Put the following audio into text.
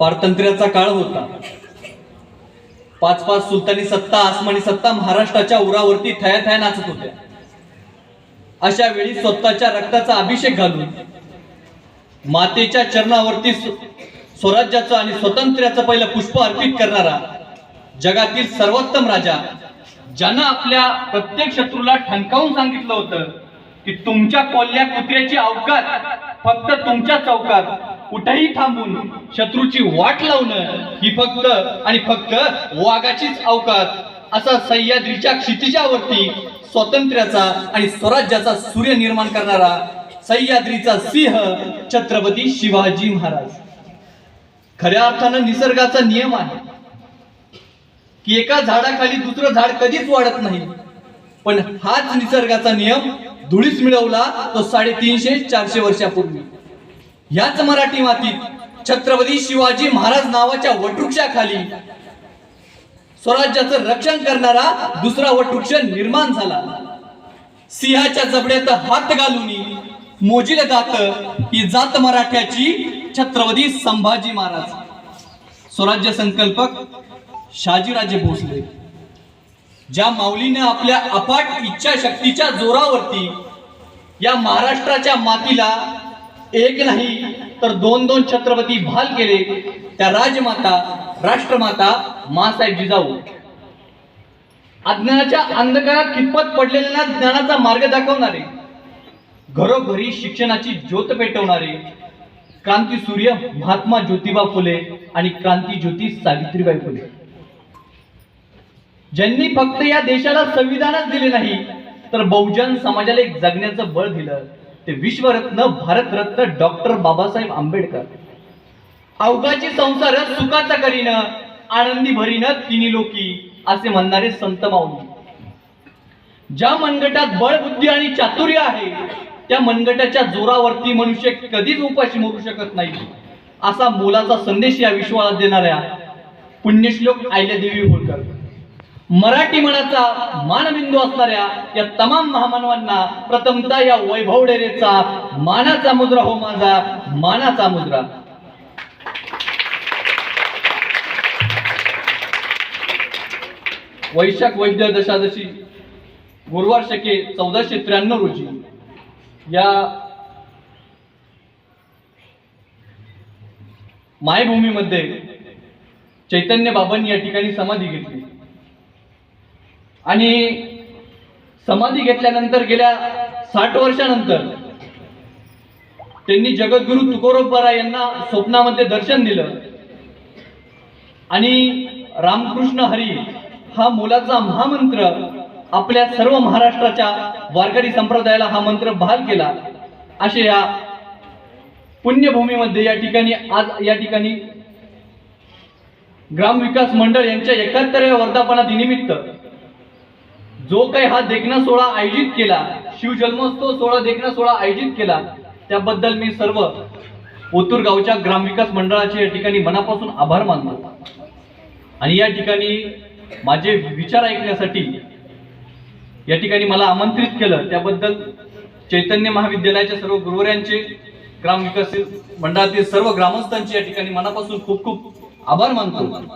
पारतंत्र्याचा काळ होता. पाच पाच सुलतानी सत्ता आसमानी सत्ता महाराष्ट्राच्या उरावरती थया थया नाचत होत्या. अशा वेळी स्वतःच्या रक्ताचा अभिषेक घालून मातेच्या चरणावरती स्वराज्याचं आणि स्वातंत्र्याचं पहिलं पुष्प अर्पित करणारा जगातील सर्वोत्तम राजा ज्यानं आपल्या प्रत्येक शत्रूला ठणकावून सांगितलं होतं की तुमच्या कोल्ल्या कुत्र्याची अवकात फक्त तुमच्या चौकात कुठेही थांबून शत्रूची वाट लावणं ही फक्त आणि फक्त वाघाचीच अवकात. असा सह्याद्रीच्या क्षितिजावरती स्वातंत्र्याचा आणि स्वराज्याचा सूर्य निर्माण करणारा सह्याद्रीचा सिंह छत्रपती शिवाजी महाराज. खऱ्या अर्थानं निसर्गाचा नियम आहे की एका झाडाखाली दुसरं झाड कधीच वाढत नाही. पण हाच निसर्गाचा नियम धुळीस मिळवला तो साडेतीनशे चारशे वर्षापूर्वी. याच मराठी मातीत छत्रपती शिवाजी महाराज नावाच्या वटवृक्षाखाली स्वराज्याचं रक्षण करणारा दुसरा वटवृक्ष निर्माण झाला. सिंहाच्या जबड्यात हात घालून मोजिल जात ही जात मराठ्याची छत्रपती संभाजी महाराज. स्वराज्य संकल्पक शाजीराजे भोसले. ज्या माऊलीने आपल्या अपाट इच्छाशक्तीच्या जोरावरती या महाराष्ट्राच्या मातीला एक नाही तर दोन दोन छत्रपती भाल केले. त्या राजमाता राष्ट्रमाता मासाहेब जिजाऊ अज्ञानाच्या अंधकारात कितपत पडलेल्या ज्ञानाचा मार्ग दाखवणारे घरोघरी शिक्षणाची ज्योत पेटवणारे क्रांती सूर्य महात्मा ज्योतिबा फुले आणि क्रांती ज्योती सावित्रीबाई फुले. ज्यांनी फक्त या देशाला संविधानच दिले नाही तर बहुजन समाजाला एक जगण्याचं बळ दिलं. ते विश्वरत्न भारतरत्न डॉक्टर बाबासाहेब आंबेडकर. अवघाची संसार सुखाचा करीन आनंदी भरीन तिन्ही लोकी असे म्हणणारे संत माऊली. ज्या मनगटात बळ बुद्धी आणि चातुर्य आहे त्या मनगटाच्या जोरावरती मनुष्य कधीच उपाशी मरू शकत नाही. असा मोलाचा संदेश या विश्वाला देणाऱ्या पुण्यश्लोक आयल्यादेवी होळकर. मराठी मनाचा मानबिंदू असणाऱ्या या तमाम महामानवांना प्रथमता या वैभव डेरेचा मानाचा मुद्रा हो माझा मानाचा मुद्रा. वैशाख वैद्य दशादशी गुरुवार शके चौदाशे त्र्याण्णव रोजी या मायभूमीमध्ये चैतन्य बाबांनी या ठिकाणी समाधी घेतली. आणि समाधी घेतल्यानंतर गेल्या साठ वर्षानंतर त्यांनी जगद्गुरु तुकोरोबरा यांना स्वप्नामध्ये दर्शन दिलं. आणि रामकृष्ण हरी हा मुलाचा महामंत्र आपल्या सर्व महाराष्ट्राच्या वारकरी संप्रदायाला हा मंत्र बहाल केला. असे या पुण्यभूमीमध्ये या ठिकाणी आज या ठिकाणी ग्रामविकास मंडळ यांच्या एकाहत्तराव्या वर्धापना दिनिमित्त जो काही हा देखणा सोहळा आयोजित केला शिवजन्मोत्सव सोहळा देखणा सोहळा आयोजित केला त्याबद्दल मी सर्व ओतूर गावच्या ग्रामविकास मंडळाचे या ठिकाणी मनापासून आभार मानतो. आणि या ठिकाणी माझे विचार ऐकण्यासाठी या ठिकाणी मला आमंत्रित केलं. त्याबद्दल चैतन्य महाविद्यालयाच्या सर्व गुरुवर्यांचे ग्रामविकास मंडळातील सर्व ग्रामस्थांचे या ठिकाणी मनापासून खूप खूप आभार मानतो.